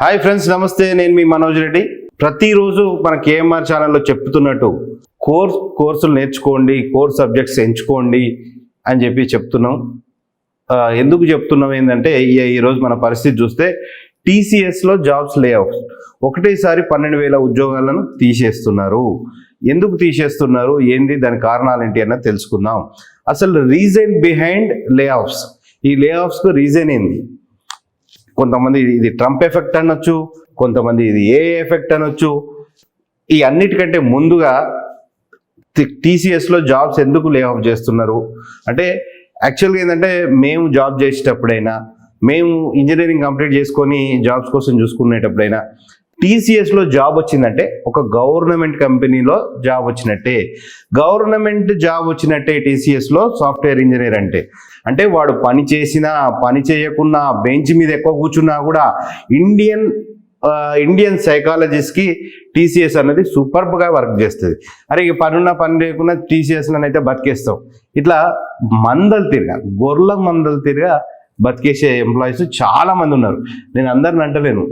Hi friends నమస్తే నేను మీ మనోజ్ రెడ్డి. ప్రతిరోజు మన కేఎంఆర్ ఛానల్లో చెప్తున్నట్టు కోర్స్ కోర్సులు నేర్చుకోండి కోర్స్ సబ్జెక్ట్స్ ఎంచుకోండి అని చెప్పి చెప్తున్నాం. ఎందుకు చెప్తున్నాం ఏంటంటే ఈ- ఈరోజు మన పరిస్థితి చూస్తే టీసీఎస్లో జాబ్స్ లే ఒకటేసారి పన్నెండు వేల ఉద్యోగాలను తీసేస్తున్నారు. ఎందుకు తీసేస్తున్నారు? ఏంది? దాని కారణాలు ఏంటి అన్నది తెలుసుకుందాం. అసలు రీజన్ బిహైండ్ లే ఆఫ్స్ ఈ లే ఆఫ్స్కు రీజన్ ఏంది? కొంతమంది ఇది- ఇది ట్రంప్ ఎఫెక్ట్ అనొచ్చు కొంతమంది ఇది ఏ ఎఫెక్ట్ అనొచ్చు. ఈ అన్నిటికంటే ముందుగా టీసీఎస్లో జాబ్స్ ఎందుకు లే ఆఫ్ చేస్తున్నారు? అంటే యాక్చువల్గా ఏంటంటే మేము జాబ్ చేసేటప్పుడైనా మేము ఇంజనీరింగ్ కంప్లీట్ చేసుకొని జాబ్స్ కోసం చూసుకునేటప్పుడైనా టీసీఎస్లో జాబ్ వచ్చిందంటే ఒక గవర్నమెంట్ కంపెనీలో జాబ్ వచ్చినట్టే. గవర్నమెంట్ జాబ్ వచ్చినట్టే టీసీఎస్లో సాఫ్ట్వేర్ ఇంజనీర్ అంటే. అంటే వాడు పని చేసినా పని చేయకున్నా బెంచ్ మీద ఎక్కువ కూర్చున్నా కూడా ఇండియన్ ఇండియన్ సైకాలజిస్ట్కి టీసీఎస్ అనేది సూపర్బ్గా వర్క్ చేస్తుంది. అరే ఇక పనున్న పని లేకుండా టీసీఎస్ అయితే బతికేస్తాం ఇట్లా మందలు తిరగా గొర్రెల మందలు తిరగా బతికేసే ఎంప్లాయీస్ చాలామంది ఉన్నారు. నేను అందరిని అంటలేను.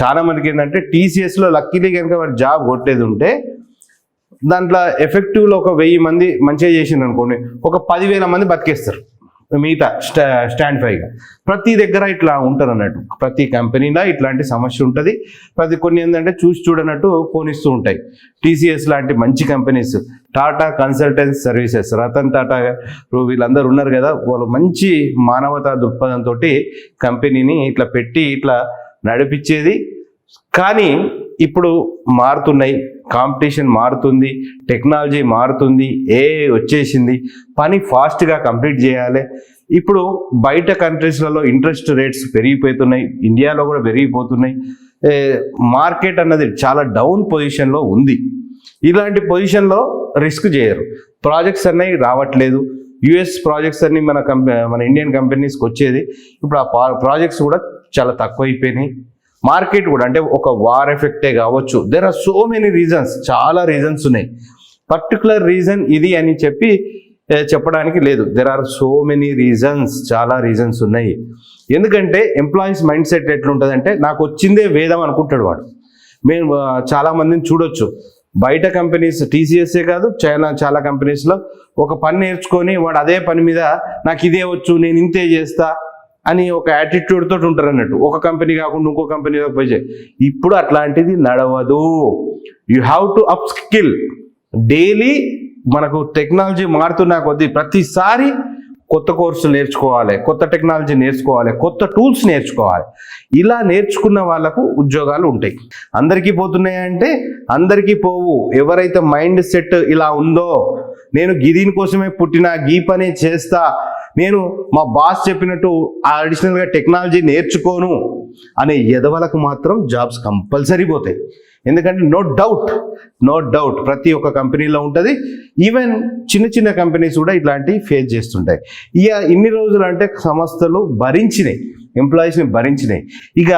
చాలా మందికి ఏంటంటే టీసీఎస్లో లక్కీలీ కనుక వాడు జాబ్ కొట్టేది ఉంటే దాంట్లో ఎఫెక్టివ్లో ఒక వెయ్యి మంది మంచిగా చేసిండ్రు అనుకోండి ఒక పదివేల మంది బతికేస్తారు. మిగతా స్టా స్టాండ్ ఫైగా ప్రతి దగ్గర ఇట్లా ఉంటారు అన్నట్టు ప్రతి కంపెనీలో ఇట్లాంటి సమస్య ఉంటుంది. ప్రతి కొన్ని ఏంటంటే చూసి చూడనట్టు పోనిస్తూ ఉంటాయి. టీసీఎస్ లాంటి మంచి companies Tata consultancy services Ratan Tata వీళ్ళందరూ ఉన్నారు కదా వాళ్ళు మంచి మానవతా దృక్పథంతో కంపెనీని ఇట్లా పెట్టి ఇట్లా నడిపించేది కానీ ఇప్పుడు మారుతున్నాయి. కాంపిటీషన్ మారుతుంది టెక్నాలజీ మారుతుంది ఏ వచ్చేసింది పని ఫాస్ట్గా కంప్లీట్ చేయాలి. ఇప్పుడు బయట కంట్రీస్లలో ఇంట్రెస్ట్ రేట్స్ పెరిగిపోతున్నాయి ఇండియాలో కూడా పెరిగిపోతున్నాయి. మార్కెట్ అన్నది చాలా డౌన్ పొజిషన్లో ఉంది. ఇలాంటి పొజిషన్లో రిస్క్ చేయరు. ప్రాజెక్ట్స్ అన్నవి రావట్లేదు. యుఎస్ ప్రాజెక్ట్స్ అన్ని మన కంపె మన ఇండియన్ కంపెనీస్కి వచ్చేది. ఇప్పుడు ఆ ప్రాజెక్ట్స్ కూడా చాలా తక్కువ అయిపోయినాయి మార్కెట్ కూడా అంటే ఒక వార్ ఎఫెక్టే కావచ్చు. There are so many reasons చాలా రీజన్స్ ఉన్నాయి. పర్టికులర్ రీజన్ ఇది అని చెప్పి చెప్పడానికి లేదు. There are so many reasons చాలా రీజన్స్ ఉన్నాయి. ఎందుకంటే ఎంప్లాయీస్ మైండ్ సెట్ ఎట్లుంటుందంటే నాకు వచ్చిందే వేదం అనుకుంటాడు వాడు. మేము చాలామందిని చాలా మందిని చూడొచ్చు. బయట కంపెనీస్ టీసీఎస్ఏ కాదు చైనా చాలా కంపెనీస్లో ఒక పని నేర్చుకొని వాడు అదే పని మీద నాకు ఇదే వచ్చు నేను ఇంతే చేస్తా అని ఒక యాటిట్యూడ్ తోటి ఉంటారు అన్నట్టు. ఒక కంపెనీ కాకుండా ఇంకో కంపెనీలో పోయి ఇప్పుడు అట్లాంటిది నడవదు. You have to upskill daily మనకు టెక్నాలజీ మారుతున్న కొద్దీ ప్రతిసారి కొత్త కోర్సులు నేర్చుకోవాలి కొత్త టెక్నాలజీ నేర్చుకోవాలి కొత్త టూల్స్ నేర్చుకోవాలి. ఇలా నేర్చుకున్న వాళ్ళకు ఉద్యోగాలు ఉంటాయి. అందరికీ పోతున్నాయంటే అందరికీ పోవు. ఎవరైతే మైండ్ సెట్ ఇలా ఉందో నేను గిదీని కోసమే పుట్టిన గీ పనే చేస్తా నేను మా బాస్ చెప్పినట్టు అడిషనల్గా టెక్నాలజీ నేర్చుకోను అనే ఎదవలకు మాత్రం జాబ్స్ కంపల్సరీ పోతాయి. ఎందుకంటే నో డౌట్ నో డౌట్ ప్రతి ఒక్క కంపెనీలో ఉంటుంది. ఈవెన్ చిన్న చిన్న కంపెనీస్ కూడా ఇట్లాంటివి ఫేస్ చేస్తుంటాయి. ఇక ఇన్ని రోజులు అంటే సంస్థలు భరించినాయి ఎంప్లాయీస్ని భరించినాయి. ఇక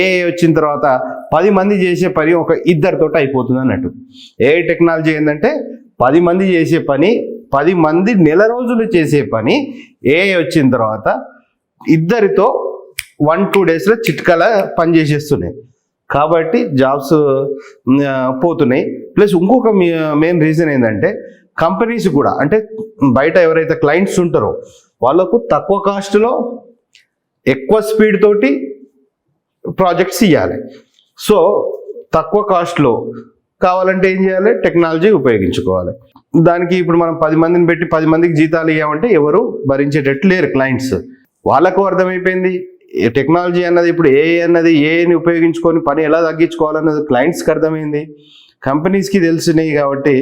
ఏ వచ్చిన తర్వాత పది మంది చేసే పని ఒక ఇద్దరితో అయిపోతుంది అన్నట్టు. ఏ టెక్నాలజీ ఏంటంటే పది మంది చేసే పని పది మంది నెల రోజులు చేసే పని ఏ వచ్చిన తర్వాత ఇద్దరితో వన్ టూ డేస్లో చిట్కల పని చేసేస్తున్నాయి. కాబట్టి జాబ్స్ పోతున్నాయి. ప్లస్ ఇంకొక మెయిన్ రీజన్ ఏంటంటే కంపెనీస్ కూడా అంటే బయట ఎవరైతే క్లయింట్స్ ఉంటారో వాళ్ళకు తక్కువ కాస్ట్లో ఎక్కువ స్పీడ్ తోటి ప్రాజెక్ట్స్ ఇవ్వాలి సో తక్కువ కాస్ట్లో కావాలంటే ఏం చేయాలి? టెక్నాలజీ ఉపయోగించుకోవాలి. దానికి ఇప్పుడు మనం పది మందిని పెట్టి పది మందికి జీతాలు ఇవ్వమంటే ఎవరు భరించేటట్టు లేరు క్లయింట్స్ వాళ్ళకు అర్థమైపోయింది. టెక్నాలజీ అన్నది ఇప్పుడు ఏ అన్నది ఏని ఉపయోగించుకొని పని ఎలా తగ్గించుకోవాలన్నది క్లయింట్స్కి అర్థమైంది. కంపెనీస్కి తెలిసినాయి కాబట్టి.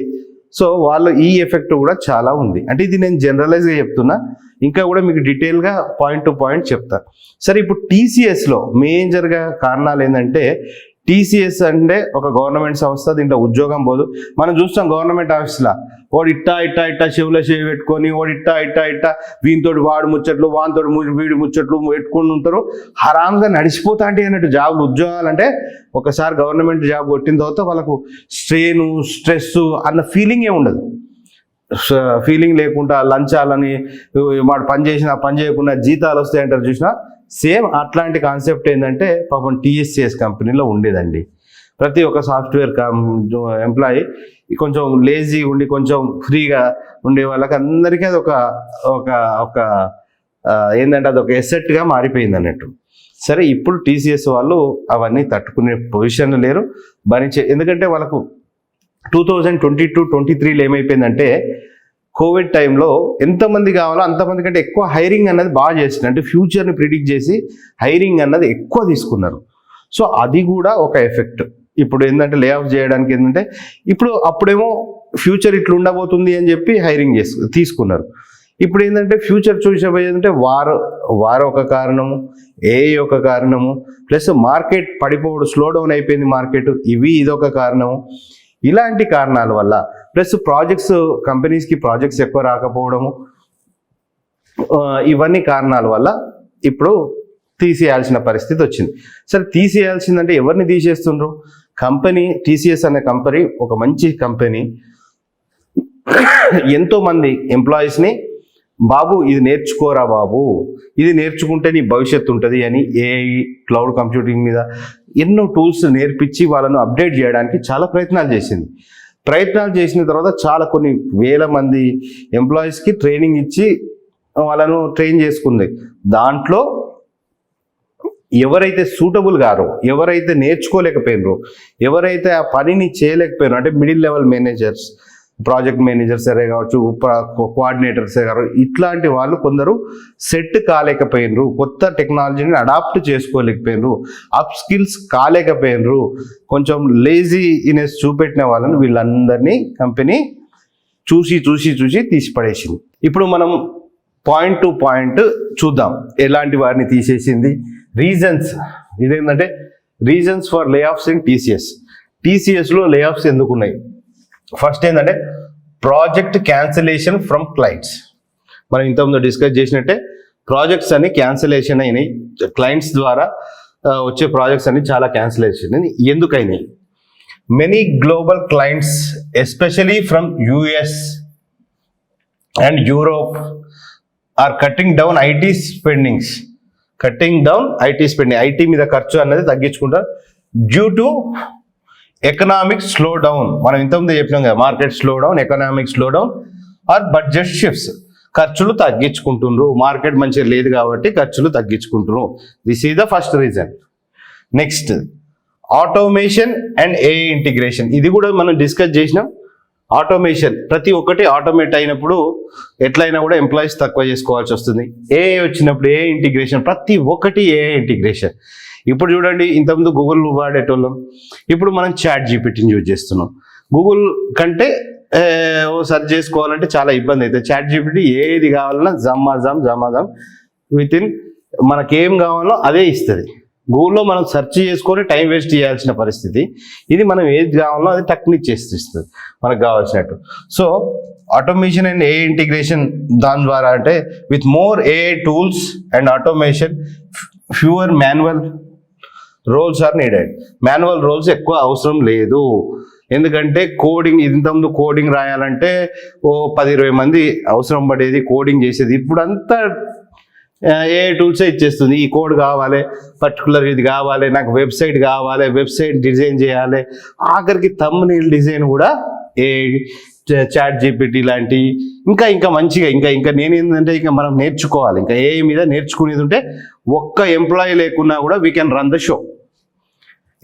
సో వాళ్ళు ఈ ఎఫెక్ట్ కూడా చాలా ఉంది. అంటే ఇది నేను జనరలైజ్గా చెప్తున్నా. ఇంకా కూడా మీకు డీటెయిల్గా పాయింట్ టు పాయింట్ చెప్తా. సరే ఇప్పుడు టీసీఎస్లో మేజర్గా కారణాలు ఏంటంటే టీసీఎస్ అంటే ఒక గవర్నమెంట్ సంస్థ దీంట్లో ఉద్యోగం పోదు. మనం చూస్తాం గవర్నమెంట్ ఆఫీస్లో వాడు ఇట్టా ఇట్టా ఇట్టా చెవుల చెవి పెట్టుకొని వాడు ఇట్టా ఇట్టా ఇట్టా వీనితోటి వాడు ముచ్చట్లు వానితోటి వీడి ముచ్చట్లు పెట్టుకొని ఉంటారు. హరాంగా నడిచిపోతా అంటే అన్నట్టు జాబ్ ఉద్యోగాలు అంటే ఒకసారి గవర్నమెంట్ జాబ్ కొట్టిన తర్వాత వాళ్ళకు స్ట్రెయిన్ స్ట్రెస్ అన్న ఫీలింగే ఉండదు. ఫీలింగ్ లేకుండా లంచాలని వాడు పని చేసిన పని చేయకుండా జీతాలు వస్తాయంటారు చూసినా సేమ్ అట్లాంటి కాన్సెప్ట్ ఏంటంటే పాపం టీఎస్సిఎస్ కంపెనీలో ఉండేదండి. ప్రతి ఒక్క సాఫ్ట్వేర్ ఎంప్లాయీ కొంచెం లేజీ ఉండి కొంచెం ఫ్రీగా ఉండే వాళ్ళకి అందరికీ అది ఒక ఒక ఒక ఏంటంటే అది ఒక ఎసెట్గా మారిపోయింది అన్నట్టు. సరే ఇప్పుడు టీసీఎస్ వాళ్ళు అవన్నీ తట్టుకునే పొజిషన్ లేరు. భరించే ఎందుకంటే వాళ్ళకు two thousand twenty two twenty త్రీలో ఏమైపోయిందంటే కోవిడ్ టైంలో ఎంతమంది కావాలో అంతమంది కంటే ఎక్కువ హైరింగ్ అన్నది బాగా చేసింది. అంటే ఫ్యూచర్ని ప్రిడిక్ట్ చేసి హైరింగ్ అన్నది ఎక్కువ తీసుకున్నారు. సో అది కూడా ఒక ఎఫెక్ట్. ఇప్పుడు ఏంటంటే లే ఆఫ్ చేయడానికి ఏంటంటే ఇప్పుడు అప్పుడేమో ఫ్యూచర్ ఇట్లా ఉండబోతుంది అని చెప్పి హైరింగ్ చేసు తీసుకున్నారు. ఇప్పుడు ఏంటంటే ఫ్యూచర్ చూసేపోయేదంటే వారు వారు ఒక కారణము ఏ ఒక కారణము ప్లస్ మార్కెట్ పడిపోవడం స్లో డౌన్ అయిపోయింది మార్కెట్ ఇవి ఇదొక కారణము. ఇలాంటి కారణాల వల్ల ప్లస్ ప్రాజెక్ట్స్ కంపెనీస్కి ప్రాజెక్ట్స్ ఎక్కువ రాకపోవడము ఇవన్నీ కారణాల వల్ల ఇప్పుడు తీసేయాల్సిన పరిస్థితి వచ్చింది. సరే తీసేయాల్సిందంటే ఎవరిని తీసేస్తుండ్రు? కంపెనీ టీసీఎస్ అనే కంపెనీ ఒక మంచి కంపెనీ. ఎంతోమంది ఎంప్లాయీస్ని బాబు ఇది నేర్చుకోరా బాబు ఇది నేర్చుకుంటే నీ భవిష్యత్తు ఉంటుంది అని ఏఐ క్లౌడ్ కంప్యూటింగ్ మీద ఎన్నో టూల్స్ నేర్పించి వాళ్ళను అప్డేట్ చేయడానికి చాలా ప్రయత్నాలు చేసింది. ప్రయత్నాలు చేసిన తర్వాత చాలా కొన్ని వేల మంది ఎంప్లాయీస్కి ట్రైనింగ్ ఇచ్చి వాళ్ళను ట్రైన్ చేసుకుంది. దాంట్లో ఎవరైతే సూటబుల్ గారో ఎవరైతే నేర్చుకోలేకపోయినరో ఎవరైతే ఆ పనిని చేయలేకపోయినారో అంటే middle level managers project managers సరే కావచ్చు కోఆర్డినేటర్స్ కావచ్చు ఇట్లాంటి వాళ్ళు కొందరు సెట్ కాలేకపోయినరు కొత్త టెక్నాలజీని అడాప్ట్ చేసుకోలేకపోయినరు అప్ స్కిల్స్ కాలేకపోయినరు కొంచెం లేజీనెస్ చూపెట్టిన వాళ్ళని వీళ్ళందరినీ కంపెనీ చూసి చూసి చూసి తీసిపడేసింది. ఇప్పుడు మనం పాయింట్ టు పాయింట్ చూద్దాం ఎలాంటి వారిని తీసేసింది? రీజన్స్ ఇదేంటంటే reasons for layoffs in TCS టీసీఎస్లో లే ఆఫ్స్ ఎందుకు ఉన్నాయి ఫస్ట్ ఏంటంటే ప్రాజెక్ట్ క్యాన్సిలేషన్ ఫ్రమ్ క్లయింట్స్ మనం ఇంతకుముందు డిస్కస్ చేసినట్టే ప్రాజెక్ట్స్ అన్ని క్యాన్సిలేషన్ అయినాయి. క్లయింట్స్ ద్వారా వచ్చే ప్రాజెక్ట్స్ అన్ని చాలా క్యాన్సిలేషన్ ఎందుకైనాయి? అయినాయి many global clients especially from US and Europe are cutting down IT spendings cutting down IT spending IT మీద ఖర్చు అనేది తగ్గించుకుంటారు. Due to economic slow down మనం ఇంతకుముందు చెప్పినాం కదా market slow down economic slow down or budget shifts ఖర్చులు తగ్గించుకుంటున్నారు market మంచిగా లేదు కాబట్టి ఖర్చులు తగ్గించుకుంటున్నారు this is the first reason next automation and AI integration ఇది కూడా మనం డిస్కస్ చేసినాం. ఆటోమేషన్ ప్రతి ఒక్కటి ఆటోమేట్ అయినప్పుడు ఎట్లయినా కూడా ఎంప్లాయీస్ తక్కువ చేసుకోవాల్సి వస్తుంది. ఏ వచ్చినప్పుడు ఏ ఇంటిగ్రేషన్ ప్రతి ఒక్కటి ఏ ఇంటిగ్రేషన్ ఇప్పుడు చూడండి ఇంతకుముందు గూగుల్ వాడేటోళ్ళం. ఇప్పుడు మనం చాట్ జీపీటీని యూజ్ చేస్తున్నాం. గూగుల్ కంటే ఓ సర్చ్ చేసుకోవాలంటే చాలా ఇబ్బంది అవుతుంది. చాట్ జీపీటీ ఏది కావాలన్నా జమ్మాజామ్ జమాజామ్ విత్ ఇన్ మనకేం కావాలో అదే ఇస్తుంది. గూగుల్లో మనం సెర్చ్ చేసుకొని టైం వేస్ట్ చేయాల్సిన పరిస్థితి. ఇది మనం ఏది కావాలో అది టెక్నిక్ చేసి ఇస్తుంది మనకు కావాల్సినట్టు. So automation and AI integration దాని ద్వారా అంటే with more AI tools and automation fewer manual roles are needed manual roles ఎక్కువ అవసరం లేదు. ఎందుకంటే కోడింగ్ ఇంతకుముందు కోడింగ్ రాయాలంటే ఓ పది ఇరవై మంది అవసరం పడేది కోడింగ్ చేసేది. ఇప్పుడు అంతా ఏ టూల్సే ఇచ్చేస్తుంది? ఈ కోడ్ కావాలి పర్టికులర్ ఇది కావాలి నాకు వెబ్సైట్ కావాలి వెబ్సైట్ డిజైన్ చేయాలి. ఆఖరికి తమ్నీల్ డిజైన్ కూడా ఏ చాట్ జీపీటీ లాంటి ఇంకా ఇంకా మంచిగా ఇంకా ఇంకా నేను ఏంటంటే ఇంకా మనం నేర్చుకోవాలి. ఇంకా ఏ మీద నేర్చుకునేది ఉంటే ఒక్క ఎంప్లాయీ లేకున్నా కూడా we can run the show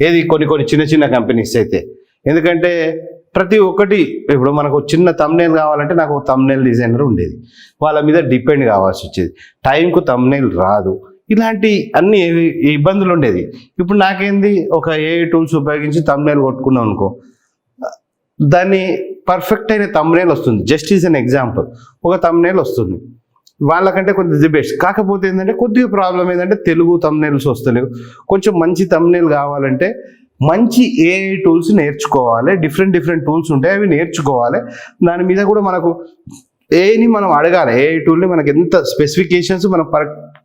ఏది కొన్ని కొన్ని చిన్న చిన్న కంపెనీస్ అయితే. ఎందుకంటే ప్రతి ఒక్కటి ఇప్పుడు మనకు చిన్న తమ్నేల్ కావాలంటే నాకు తమ్నేల్ డిజైనర్ ఉండేది. వాళ్ళ మీద డిపెండ్ కావాల్సి వచ్చేది. టైంకు తమ్నేల్ రాదు. ఇలాంటి అన్ని ఇబ్బందులు ఉండేది. ఇప్పుడు నాకేంది? ఒక ఏ టూల్స్ ఉపయోగించి తమ్నేల్ కొట్టుకున్నాం అనుకో దాన్ని పర్ఫెక్ట్ అయిన తమ్నేల్ వస్తుంది. జస్ట్ ఈజ్ అన్ ఎగ్జాంపుల్ ఒక తమ్నేల్ వస్తుంది. వాళ్ళకంటే కొంచెం ది బెస్ట్. కాకపోతే ఏంటంటే కొద్దిగా ప్రాబ్లం ఏంటంటే తెలుగు తమ్నేల్స్ వస్తలేవు. కొంచెం మంచి తమ్నేల్ కావాలంటే మంచి ఏఐ టూల్స్ నేర్చుకోవాలి. డిఫరెంట్ డిఫరెంట్ టూల్స్ ఉంటాయి. అవి నేర్చుకోవాలి. దాని మీద కూడా మనకు ఏని మనం అడగాలి. ఏ టూల్ని మనకి ఎంత స్పెసిఫికేషన్స్ మనం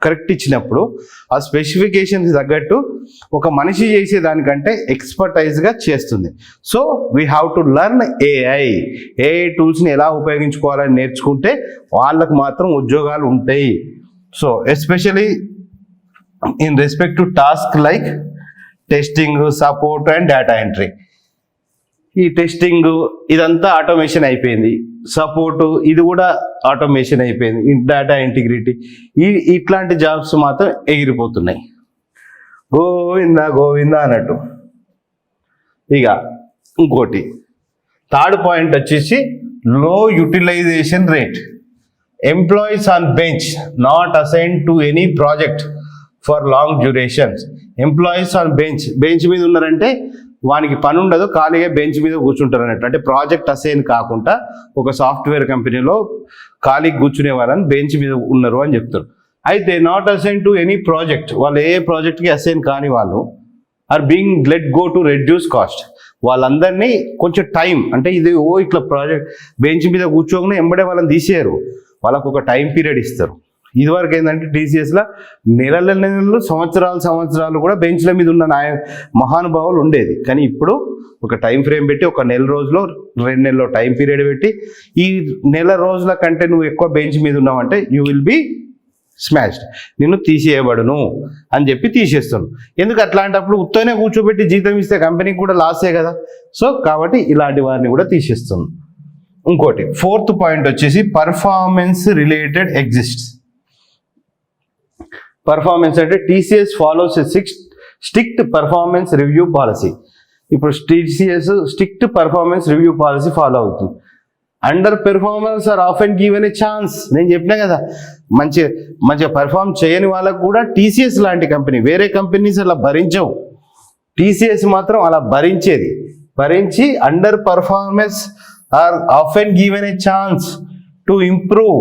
కరెక్ట్ ఇచ్చినప్పుడు ఆ స్పెసిఫికేషన్స్ తగ్గట్టు ఒక మనిషి చేసే దానికంటే ఎక్స్పర్టైజ్గా చేస్తుంది. So we have to learn AI AI టూల్స్ని ఎలా ఉపయోగించుకోవాలని నేర్చుకుంటే వాళ్ళకు మాత్రం ఉద్యోగాలు ఉంటాయి. So especially in respect to task like testing support and data entry ఈ టెస్టింగ్ ఇదంతా ఆటోమేషన్ అయిపోయింది. సపోర్టు ఇది కూడా ఆటోమేషన్ అయిపోయింది. డేటా ఇంటిగ్రిటీ ఈ ఇట్లాంటి జాబ్స్ మాత్రం ఎగిరిపోతున్నాయి. గోవింద గోవింద అన్నట్టు. ఇక ఇంకోటి థర్డ్ పాయింట్ వచ్చేసి low utilization rate employees on bench not assign to any project for long durations employees on bench bench మీద ఉన్నారంటే వానికి పని ఉండదు ఖాళీగా బెంచ్ మీద కూర్చుంటారు అన్నట్టు. అంటే ప్రాజెక్ట్ అసైన్ కాకుండా ఒక సాఫ్ట్వేర్ కంపెనీలో ఖాళీగా కూర్చునే వాళ్ళని బెంచ్ మీద ఉన్నారు అని చెప్తారు. అయితే not assign to any project వాళ్ళు ఏ ప్రాజెక్ట్కి అసైన్ కాని వాళ్ళు are being let go to reduce cost. వాళ్ళందరినీ కొంచెం టైం అంటే ఇది ఓ ఇట్లా ప్రాజెక్ట్ బెంచ్ మీద కూర్చోగానే ఎంబడే వాళ్ళని తీసేయరు. వాళ్ళకు ఒక టైం పీరియడ్ ఇస్తారు. ఇదివరకు ఏంటంటే టీసీఎస్లో నెలల నెలలు సంవత్సరాలు సంవత్సరాలు కూడా బెంచ్ల మీద ఉన్న నాయ మహానుభావులు ఉండేది. కానీ ఇప్పుడు ఒక టైం ఫ్రేమ్ పెట్టి ఒక నెల రోజులో రెండు నెలలో టైం పీరియడ్ పెట్టి ఈ నెల రోజుల కంటే నువ్వు ఎక్కువ బెంచ్ మీద ఉన్నావంటే యూ విల్ బీ స్మాష్డ్. నిన్ను తీసేయబడును అని చెప్పి తీసేస్తాను ఎందుకు అట్లాంటప్పుడు ఉత్తనే కూర్చోబెట్టి జీతం ఇస్తే కంపెనీకి కూడా లాసే కదా? సో కాబట్టి ఇలాంటి వారిని కూడా తీసేస్తాను ఇంకోటి ఫోర్త్ పాయింట్ వచ్చేసి పర్ఫార్మెన్స్ రిలేటెడ్ ఎగ్జిస్ట్స్ పర్ఫార్మెన్స్ అంటే TCS follows six strict performance review policy ఇప్పుడు TCS strict performance review policy follow అవుతుంది. Under performance are of and given a chance నేను చెప్పినా కదా మంచి మంచిగా పెర్ఫామ్ చేయని వాళ్ళకు కూడా టీసీఎస్ లాంటి కంపెనీ వేరే కంపెనీస్ అలా భరించవు. టీసీఎస్ మాత్రం అలా భరించేది. భరించి under performance are of and given a chance to improve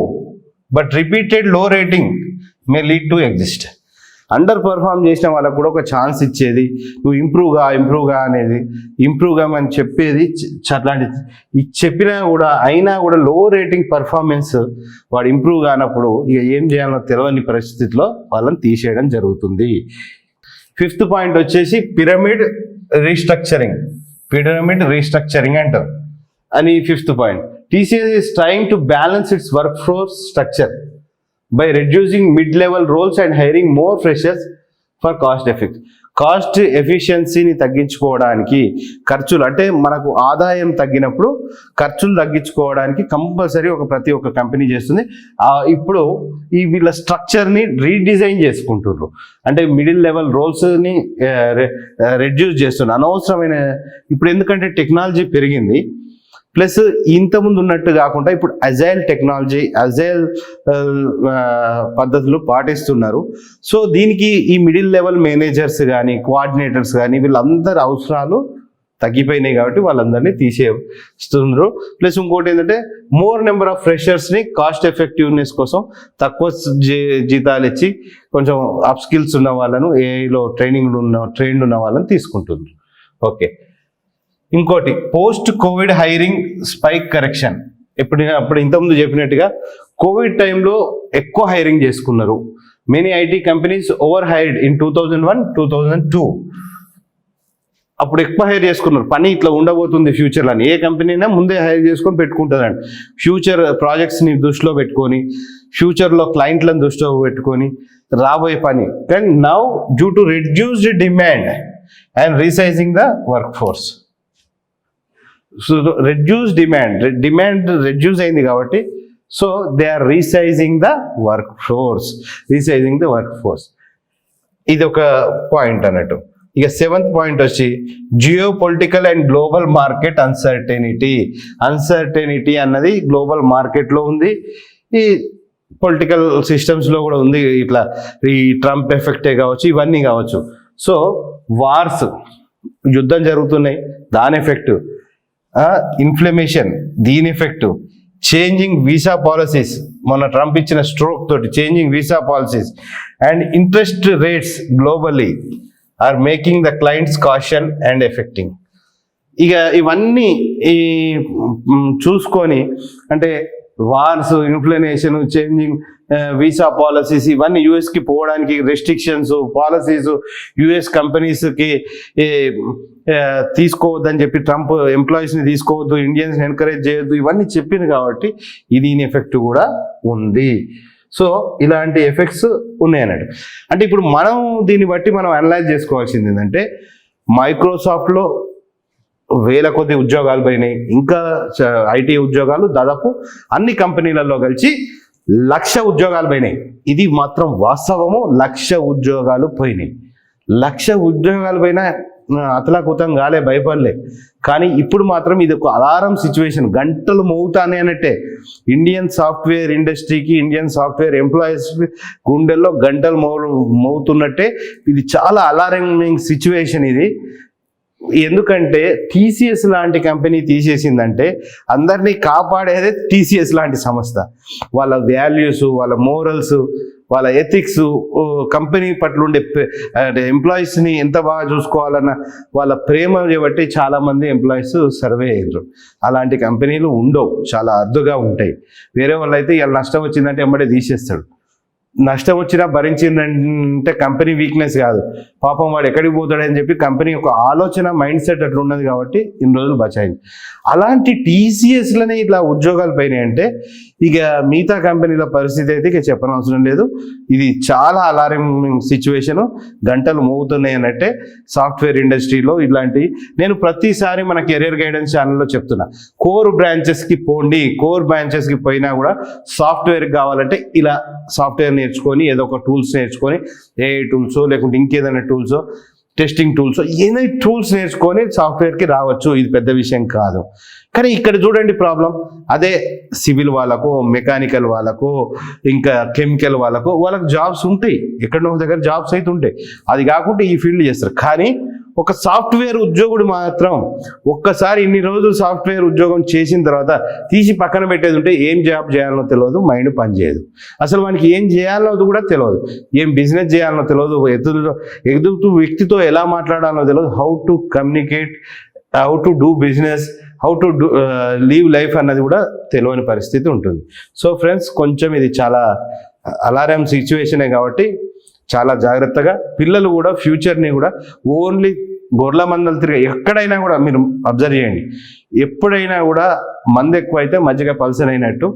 but repeated low rating may lead to exit underperform చేసిన వాళ్ళకు కూడా ఒక ఛాన్స్ ఇచ్చేది నువ్వు ఇంప్రూవ్గా ఇంప్రూవ్గా అనేది. ఇంప్రూవ్గా అని చెప్పేది అట్లాంటి ఇది చెప్పినా కూడా అయినా కూడా లో రేటింగ్ పర్ఫార్మెన్స్ వాడు ఇంప్రూవ్ కానప్పుడు ఇక ఏం చేయాలో తెలియని పరిస్థితిలో వాళ్ళని తీసేయడం జరుగుతుంది. ఫిఫ్త్ పాయింట్ వచ్చేసి పిరమిడ్ రీస్ట్రక్చరింగ్ పిరమిడ్ రీస్ట్రక్చరింగ్ అంటారు. అని fifth point TCS is trying to balance its work floor structure by reducing mid level roles and hiring more freshers for cost effect cost ఎఫిషియన్సీని తగ్గించుకోవడానికి ఖర్చులు అంటే మనకు ఆదాయం తగ్గినప్పుడు ఖర్చులు తగ్గించుకోవడానికి కంపల్సరీ ఒక ప్రతి ఒక్క కంపెనీ చేస్తుంది. ఇప్పుడు ఈ వీళ్ళ స్ట్రక్చర్ని రీడిజైన్ చేసుకుంటున్నారు అంటే మిడిల్ లెవెల్ రోల్స్ని రెడ్యూస్ చేస్తున్నారు. అనవసరమైన ఇప్పుడు ఎందుకంటే టెక్నాలజీ పెరిగింది ప్లస్ ఇంతకుముందు ఉన్నట్టు కాకుండా ఇప్పుడు అజైల్ టెక్నాలజీ అజైల్ పద్ధతులు పాటిస్తున్నారు. సో దీనికి ఈ మిడిల్ లెవెల్ మేనేజర్స్ కానీ కోఆర్డినేటర్స్ కానీ వీళ్ళందరి అవసరాలు తగ్గిపోయినాయి కాబట్టి వాళ్ళందరినీ తీసేస్తున్నారు. ప్లస్ ఇంకోటి ఏంటంటే మోర్ నెంబర్ ఆఫ్ ఫ్రెషర్స్ని కాస్ట్ ఎఫెక్టివ్నెస్ కోసం తక్కువ జీ- జీతాలు ఇచ్చి కొంచెం అప్ స్కిల్స్ ఉన్న వాళ్ళను ఏఐలో ట్రైనింగ్ ఉన్న ట్రైన్డ్ ఉన్న వాళ్ళని తీసుకుంటుంది ఓకే. ఇంకోటి post Covid hiring spike correction. ఇప్పుడు అప్పుడు ఇంతకుముందు చెప్పినట్టుగా కోవిడ్ టైంలో ఎక్కువ హైరింగ్ చేసుకున్నారు. Many IT companies over hired in two thousand one two thousand two. అప్పుడు ఎక్కువ హైర్ చేసుకున్నారు. పని ఇట్లా ఉండబోతుంది ఫ్యూచర్లో అని. ఏ కంపెనీ అయినా ముందే హైర్ చేసుకొని పెట్టుకుంటుందండి ఫ్యూచర్ ప్రాజెక్ట్స్ని దృష్టిలో పెట్టుకొని ఫ్యూచర్లో క్లయింట్లను దృష్టిలో పెట్టుకొని రాబోయే పని. కానీ now due to reduced demand and resizing the workforce so reduce demand demand reduce అయింది కాబట్టి so they are resizing the workforce resizing the workforce ఇది ఒక పాయింట్ అన్నట్టు. ఇక సెవెంత్ పాయింట్ వచ్చి geopolitical and global market uncertainty uncertainty అన్నది global మార్కెట్లో ఉంది. ఈ పొలిటికల్ సిస్టమ్స్లో కూడా ఉంది. ఇట్లా ఈ ట్రంప్ ఎఫెక్టే కావచ్చు ఇవన్నీ కావచ్చు. సో వార్స్ యుద్ధం జరుగుతున్నాయి. దాని ఎఫెక్ట్ ఇన్ఫ్లమేషన్ దీని ఎఫెక్ట్ చేంజింగ్ వీసా పాలసీస్ మొన్న ట్రంప్ ఇచ్చిన స్ట్రోక్ తోటి changing visa policies and interest rates globally are making the clients caution and affecting ఇక ఇవన్నీ ఈ చూసుకొని అంటే wars inflation changing visa policies ఇవన్నీ యుఎస్కి పోవడానికి రెస్ట్రిక్షన్స్ పాలసీస్ యుఎస్ కంపెనీస్కి తీసుకోవద్దని చెప్పి ట్రంప్ ఎంప్లాయీస్ని తీసుకోవద్దు ఇండియన్స్ని ఎంకరేజ్ చేయొద్దు ఇవన్నీ చెప్పింది కాబట్టి ఇది దీని ఎఫెక్ట్ కూడా ఉంది. సో ఇలాంటి ఎఫెక్ట్స్ ఉన్నాయి అన్నట్టు అంటే ఇప్పుడు మనం దీన్ని బట్టి మనం అనలైజ్ చేసుకోవాల్సింది ఏంటంటే మైక్రోసాఫ్ట్లో వేల కొద్ది ఉద్యోగాలు పోయినాయి ఇంకా ఐటీ ఉద్యోగాలు దాదాపు అన్ని కంపెనీలలో కలిసి లక్ష ఉద్యోగాలు పోయినాయి ఇది మాత్రం వాస్తవము. లక్ష ఉద్యోగాలు పోయినాయి. లక్ష ఉద్యోగాలు పోయినా అతలాకుతం కాలే భయపడలే. కానీ ఇప్పుడు మాత్రం ఇది ఒక అలారం సిచ్యువేషన్ గంటలు మోగుతానే అన్నట్టే. ఇండియన్ సాఫ్ట్వేర్ ఇండస్ట్రీకి ఇండియన్ సాఫ్ట్వేర్ ఎంప్లాయీస్ గుండెల్లో గంటలు మో మోగుతున్నట్టే. ఇది చాలా అలారమింగ్ సిచ్యువేషన్ ఇది. ఎందుకంటే టీసీఎస్ లాంటి కంపెనీ తీసేసిందంటే అందరినీ కాపాడేదే టీసీఎస్ లాంటి సంస్థ. వాళ్ళ వాల్యూస్ వాళ్ళ మోరల్స్ వాళ్ళ ఎథిక్స్ కంపెనీ పట్ల ఉండే ఎంప్లాయీస్ని ఎంత బాగా చూసుకోవాలన్న వాళ్ళ ప్రేమ బట్టి చాలామంది ఎంప్లాయీస్ సర్వే అయ్యారు అలాంటి కంపెనీలు ఉండవు చాలా అద్దుగా ఉంటాయి. వేరే వాళ్ళు అయితే ఇలా నష్టం వచ్చిందంటే ఎంబడే తీసేస్తాడు. నష్టం వచ్చినా భరించిందంటే కంపెనీ వీక్నెస్ కాదు. పాపం వాడు ఎక్కడికి పోతాడని చెప్పి కంపెనీ ఒక ఆలోచన మైండ్ సెట్ అట్లా ఉన్నది కాబట్టి ఇన్ని రోజులు బచాయింది. అలాంటి టీసీఎస్లోనే ఇట్లా ఉద్యోగాలు పోయినాయి అంటే ఇక మిగతా కంపెనీల పరిస్థితి అయితే ఇక చెప్పనవసరం లేదు. ఇది చాలా అలారింగ్ సిచ్యువేషన్ గంటలు మోగుతున్నాయి అన్నట్టే సాఫ్ట్వేర్ ఇండస్ట్రీలో ఇట్లాంటి నేను ప్రతిసారి మన కెరియర్ గైడెన్స్ ఛానల్లో చెప్తున్నా. కోర్ బ్రాంచెస్కి పోండి. కోర్ బ్రాంచెస్కి పోయినా కూడా సాఫ్ట్వేర్కి కావాలంటే ఇలా సాఫ్ట్వేర్ని నేర్చుకొని ఏదో ఒక టూల్స్ నేర్చుకొని ఏ టూల్స్ లేకుంటే ఇంకేదైనా టూల్స్ టెస్టింగ్ టూల్స్ ఏదైనా టూల్స్ నేర్చుకొని సాఫ్ట్వేర్కి రావచ్చు. ఇది పెద్ద విషయం కాదు. కానీ ఇక్కడ చూడండి ప్రాబ్లం అదే సివిల్ వాళ్ళకు మెకానికల్ వాళ్ళకు ఇంకా కెమికల్ వాళ్ళకు వాళ్ళకు జాబ్స్ ఉంటాయి. ఎక్కడో దగ్గర జాబ్స్ అయితే ఉంటాయి. అది కాకుండా ఈ ఫీల్డ్ చేస్తారు. కానీ ఒక సాఫ్ట్వేర్ ఉద్యోగుడు మాత్రం ఒక్కసారి ఇన్ని రోజులు సాఫ్ట్వేర్ ఉద్యోగం చేసిన తర్వాత తీసి పక్కన పెట్టేది ఉంటే ఏం జాబ్ చేయాలనో తెలియదు మైండ్ పనిచేయదు. అసలు వానికి ఏం చేయాలనో కూడా తెలియదు. ఏం బిజినెస్ చేయాలనో తెలియదు ఎదురు ఎదుగుతూ వ్యక్తితో ఎలా మాట్లాడాలో తెలియదు. How to communicate how to do business how to do live life అన్నది కూడా తెలియని పరిస్థితి ఉంటుంది. సో ఫ్రెండ్స్ కొంచెం ఇది చాలా అలారం సిచ్యువేషనే కాబట్టి చాలా జాగ్రత్తగా పిల్లలు కూడా ఫ్యూచర్ని కూడా ఓన్లీ గొర్రెల మందలు తిరిగి ఎక్కడైనా కూడా మీరు అబ్జర్వ్ చేయండి. ఎప్పుడైనా కూడా మంది ఎక్కువైతే మజ్జిగ పల్సన్ అయినట్టు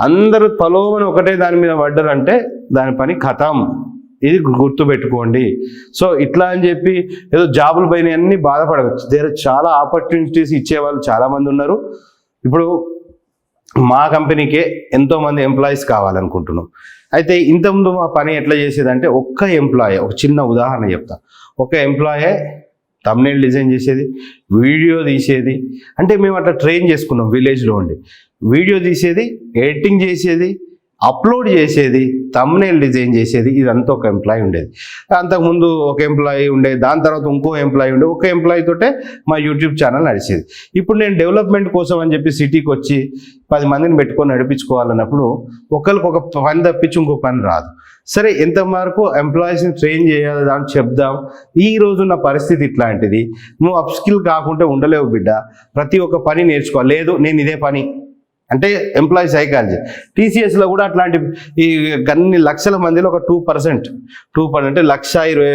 అందరూ పలోమని ఒకటే దాని మీద పడ్డారంటే దాని పని కథం. ఇది గుర్తుపెట్టుకోండి. సో ఇట్లా అని చెప్పి ఏదో జాబులు పైన అన్ని బాధపడవచ్చు. దేర్ చాలా ఆపర్చునిటీస్ ఇచ్చేవాళ్ళు చాలామంది ఉన్నారు. ఇప్పుడు మా కంపెనీకే ఎంతోమంది ఎంప్లాయీస్ కావాలనుకుంటున్నాం. అయితే ఇంతకుముందు మా పని ఎట్లా చేసేదంటే ఒక్క ఎంప్లాయీ ఒక చిన్న ఉదాహరణ చెప్తా. ఒక ఎంప్లాయే తమ్నేల్ డిజైన్ చేసేది వీడియో తీసేది. అంటే మేము అట్లా ట్రైన్ చేసుకున్నాం విలేజ్లో ఉండి. వీడియో తీసేది ఎడిటింగ్ చేసేది అప్లోడ్ చేసేది తమ్నేల్ డిజైన్ చేసేది ఇదంతా ఒక ఎంప్లాయీ ఉండేది. అంతకుముందు ఒక ఎంప్లాయీ ఉండేది దాని తర్వాత ఇంకో ఎంప్లాయీ ఉండే ఒక ఎంప్లాయీ తోటే మా యూట్యూబ్ ఛానల్ నడిచేది. ఇప్పుడు నేను డెవలప్మెంట్ కోసం అని చెప్పి సిటీకి వచ్చి పది మందిని పెట్టుకొని నడిపించుకోవాలన్నప్పుడు ఒకరికి ఒక పని తప్పించి ఇంకో పని రాదు. సరే ఎంత వరకు ఎంప్లాయీస్ని ట్రైన్ చేయాలి చెప్దాం. ఈ రోజున్న పరిస్థితి ఇట్లాంటిది. నువ్వు అప్ స్కిల్ కాకుంటే ఉండలేవు బిడ్డ. ప్రతి ఒక్క పని నేర్చుకోవాలి. లేదు నేను ఇదే పని. అంటే ఎంప్లాయీ సైకాలజీ టీసీఎస్లో కూడా అట్లాంటి ఈ అన్ని లక్షల మందిలో ఒక టూ పర్సెంట్ టూ పర్సెంట్ అంటే లక్ష ఇరవై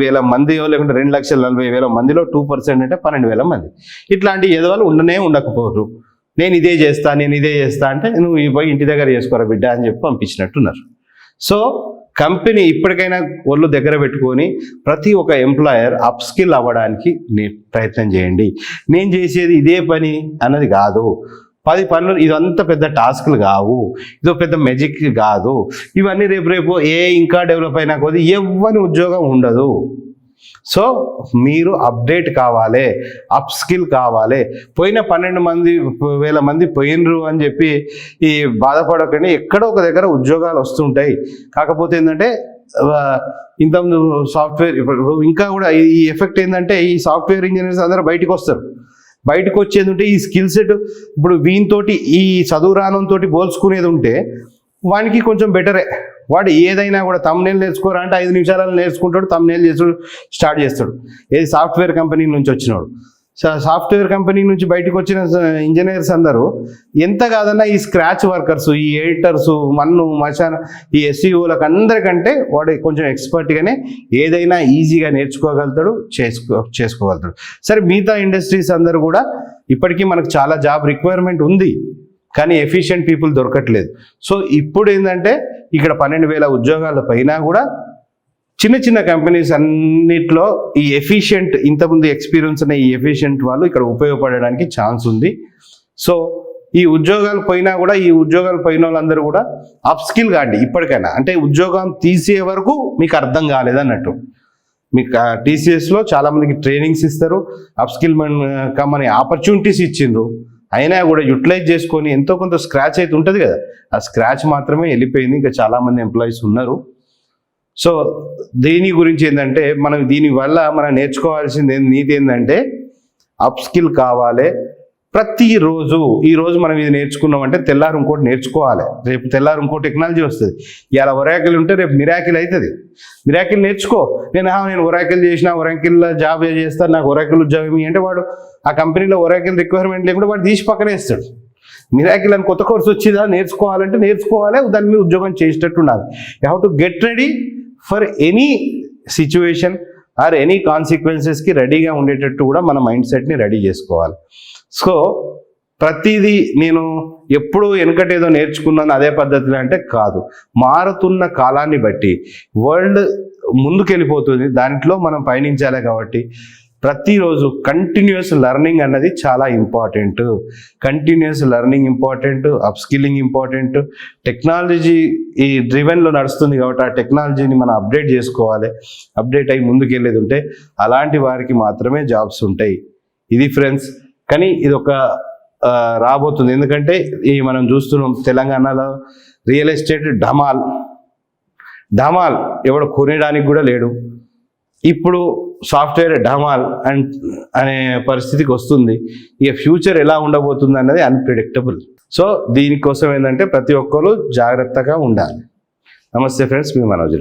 వేల మంది లేకుంటే రెండు లక్షల నలభై వేల మందిలో టూ పర్సెంట్ అంటే పన్నెండు వేల మంది. ఇట్లాంటి ఎదవాళ్ళు ఉండనే ఉండకపోరు. నేను ఇదే చేస్తా నేను ఇదే చేస్తా అంటే నువ్వు ఈ పోయి ఇంటి దగ్గర చేసుకోరా బిడ్డ అని చెప్పి పంపించినట్టున్నారు. సో కంపెనీ ఇప్పటికైనా ఒళ్ళు దగ్గర పెట్టుకొని ప్రతి ఒక్క ఎంప్లాయర్ అప్ స్కిల్ అవ్వడానికి ప్రయత్నం చేయండి. నేను చేసేది ఇదే పని అన్నది కాదు. పది పనులు ఇదంతా పెద్ద టాస్క్లు కావు. ఇదో పెద్ద మెజిక్ కాదు. ఇవన్నీ రేపు రేపు ఏ ఇంకా డెవలప్ అయినా కొద్ది ఎవ్వని ఉద్యోగం ఉండదు. సో మీరు అప్డేట్ కావాలి అప్ స్కిల్ కావాలి. పోయిన పన్నెండు మంది వేల మంది పోయినరు అని చెప్పి ఈ బాధపడకండి. ఎక్కడో ఒక దగ్గర ఉద్యోగాలు వస్తుంటాయి. కాకపోతే ఏంటంటే ఆ, ఇంతకుముందు సాఫ్ట్వేర్ ఇప్పుడు ఇంకా కూడా ఈ ఎఫెక్ట్ ఏంటంటే ఈ సాఫ్ట్వేర్ ఇంజనీర్స్ అందరూ బయటకు వస్తారు. బయటకు వచ్చేది ఉంటే ఈ స్కిల్ సెట్ ఇప్పుడు వీనితోటి ఈ చదువు రానంతో పోల్చుకునేది ఉంటే వానికి కొంచెం బెటరే వాడు ఏదైనా కూడా తమ్నేల్ నేర్చుకోరా అంటే ఐదు నిమిషాలలో నేర్చుకుంటాడు తమ్నేల్ చేస్తాడు స్టార్ట్ చేస్తాడు. ఏది సాఫ్ట్వేర్ కంపెనీ నుంచి వచ్చినాడు. సాఫ్ట్వేర్ కంపెనీ నుంచి బయటకు వచ్చిన ఇంజనీర్స్ అందరూ ఎంత కాదన్నా ఈ స్క్రాచ్ వర్కర్స్ ఈ ఎడిటర్స్ మన్ను మచాన్ ఈ ఎస్సీఓలకు అందరికంటే వాడు కొంచెం ఎక్స్పర్ట్గానే ఏదైనా ఈజీగా నేర్చుకోగలుగుతాడు చేసుకో చేసుకోగలుగుతాడు. సరే మిగతా ఇండస్ట్రీస్ అందరూ కూడా ఇప్పటికీ మనకు చాలా జాబ్ రిక్వైర్మెంట్ ఉంది కానీ ఎఫిషియెంట్ పీపుల్ దొరకట్లేదు. సో ఇప్పుడు ఏంటంటే ఇక్కడ పన్నెండు వేల ఉద్యోగాల పైన కూడా చిన్న చిన్న కంపెనీస్ అన్నిట్లో ఈ ఎఫిషియంట్ ఇంతకుముందు ఎక్స్పీరియన్స్ ఉన్న ఈ ఎఫిషియంట్ వాళ్ళు ఇక్కడ ఉపయోగపడడానికి ఛాన్స్ ఉంది. సో ఈ ఉద్యోగాలు పోయినా కూడా ఈ ఉద్యోగాలు పోయిన వాళ్ళందరూ కూడా అప్ స్కిల్ కాండి ఇప్పటికైనా. అంటే ఉద్యోగం తీసే వరకు మీకు అర్థం కాలేదన్నట్టు మీకు టీసీఎస్లో చాలామందికి ట్రైనింగ్స్ ఇస్తారు అప్ స్కిల్ కమ్మని ఆపర్చునిటీస్ ఇచ్చిండ్రు. అయినా కూడా యూటిలైజ్ చేసుకొని ఎంతో కొంత స్క్రాచ్ అయితే ఉంటుంది కదా. ఆ స్క్రాచ్ మాత్రమే వెళ్ళిపోయింది. ఇంకా చాలా మంది ఎంప్లాయీస్ ఉన్నారు. సో దీని గురించి ఏంటంటే మనం దీని వల్ల మనం నేర్చుకోవాల్సింది ఏంది- నీతి ఏంటంటే అప్ స్కిల్ కావాలి. ప్రతిరోజు ఈ రోజు మనం ఇది నేర్చుకున్నామంటే తెల్లారు ఇంకోటి నేర్చుకోవాలి. రేపు తెల్లారు ఇంకో టెక్నాలజీ వస్తుంది. ఇలా ఒరాకిల్ ఉంటే రేపు మిరాకిల్ అవుతుంది మిరాకిల్ నేర్చుకో. నేను నేను ఒరాకిల్ చేసిన ఒరాకిల్ జాబ్ చేస్తాను నాకు ఒరాకిల్ ఉద్యోగం ఇయ్యి" అంటే వాడు ఆ కంపెనీలో ఒరాకిల్ రిక్వైర్మెంట్ లేకుండా వాడు తీసి పక్కనే మిరాకిల్ అని కొత్త కోర్స్ వచ్చిందా? నేర్చుకోవాలంటే నేర్చుకోవాలి. దాని మీద ఉద్యోగం చేసేటట్టు ఉండాలి. You have to get ready for any situation or any కాన్సిక్వెన్సెస్కి రెడీగా ఉండేటట్టు కూడా మన మైండ్ సెట్ని రెడీ చేసుకోవాలి. సో ప్రతిదీ నేను ఎప్పుడు వెనకటేదో నేర్చుకున్నాను అదే పద్ధతిలో అంటే కాదు. మారుతున్న కాలాన్ని బట్టి వరల్డ్ ముందుకెళ్ళిపోతుంది దాంట్లో మనం పయనించాలి కాబట్టి ప్రతిరోజు కంటిన్యూస్ లెర్నింగ్ అన్నది చాలా important continuous learning important upskilling important technology ఈ డ్రివెన్లో నడుస్తుంది కాబట్టి ఆ టెక్నాలజీని మనం అప్డేట్ చేసుకోవాలి. అప్డేట్ అయ్యి ముందుకెళ్ళేది ఉంటే అలాంటి వారికి మాత్రమే జాబ్స్ ఉంటాయి. ఇది ఫ్రెండ్స్ కానీ ఇది ఒక రాబోతుంది. ఎందుకంటే ఈ మనం చూస్తున్నాం తెలంగాణలో రియల్ ఎస్టేట్ ఢమాల్ ఢమాల్ ఎవడు కొనేయడానికి కూడా లేడు. ఇప్పుడు సాఫ్ట్వేర్ డమాల్ అండ్ అనే పరిస్థితికి వస్తుంది. ఇక ఫ్యూచర్ ఎలా ఉండబోతుంది అన్నది అన్ప్రిడిక్టబుల్ సో దీనికోసం ఏంటంటే ప్రతి ఒక్కరు జాగ్రత్తగా ఉండాలి. నమస్తే ఫ్రెండ్స్ మీ మనోజులు